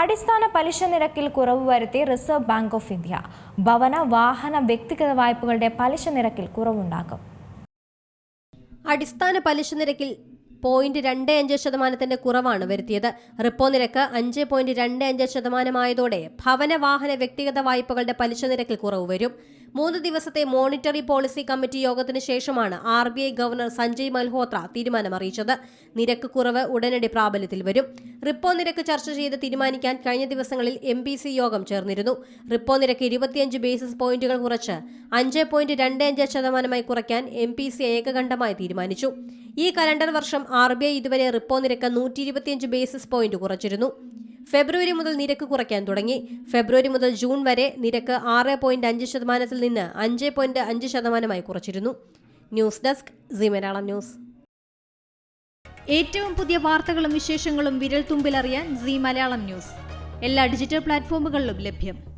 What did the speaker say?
അടിസ്ഥാന പലിശ നിരക്കിൽ കുറവ് വരുത്തി റിസർവ് ബാങ്ക് ഓഫ് ഇന്ത്യ. ഭവന വാഹന വ്യക്തിഗത വായ്പകളുടെ പലിശ നിരക്കിൽ കുറവുണ്ടാക്കും അടിസ്ഥാന പലിശ നിരക്കിൽ പോയിന്റ് രണ്ട് അഞ്ച് ശതമാനത്തിന്റെ കുറവാണ് വരുത്തിയത്. റിപ്പോ നിരക്ക് അഞ്ച് പോയിന്റ് രണ്ട് അഞ്ച് ശതമാനമായതോടെ ഭവന വാഹന വ്യക്തിഗത വായ്പകളുടെ പലിശ നിരക്കിൽ കുറവ് വരും. മൂന്ന് ദിവസത്തെ മോണിറ്ററി പോളിസി കമ്മിറ്റി യോഗത്തിന് ശേഷമാണ് R B I governor Sanjay Malhotra തീരുമാനം അറിയിച്ചത് നിരക്ക് കുറവ് ഉടനടി പ്രാബല്യത്തിൽ വരും. റിപ്പോ നിരക്ക് ചർച്ച ചെയ്ത് തീരുമാനിക്കാൻ കഴിഞ്ഞ ദിവസങ്ങളിൽ എം സി യോഗം ചേർന്നിരുന്നു. റിപ്പോ നിരക്ക് ഇരുപത്തിയഞ്ച് ബേസിസ് പോയിന്റുകൾ കുറച്ച് അഞ്ച് പോയിന്റ് രണ്ട് അഞ്ച് ശതമാനമായി കുറയ്ക്കാൻ എം പി സി ഏകകണ്ഠമായി തീരുമാനിച്ചു. ഈ കലണ്ടർ വർഷം ആർ ബി ഐ ഇതുവരെ റിപ്പോ നിരക്ക് നൂറ്റി ഇരുപത്തിയഞ്ച് ബേസിസ് പോയിന്റ് കുറച്ചിരുന്നു. ഫെബ്രുവരി മുതൽ നിരക്ക് കുറയ്ക്കാൻ തുടങ്ങി. ഫെബ്രുവരി മുതൽ ജൂൺ വരെ നിരക്ക് ആറ് പോയിന്റ് അഞ്ച് ശതമാനത്തിൽ നിന്ന് അഞ്ച് പോയിന്റ് അഞ്ച് ശതമാനമായി കുറച്ചിരുന്നു. News desk C Malayalam news. ഏറ്റവും പുതിയ വാർത്തകളും വിശേഷങ്ങളും വിരൽ തുമ്പിലറിയാൻ സി മലയാളം ന്യൂസ്. എല്ലാ ഡിജിറ്റൽ പ്ലാറ്റ്ഫോമുകളിലും ലഭ്യം.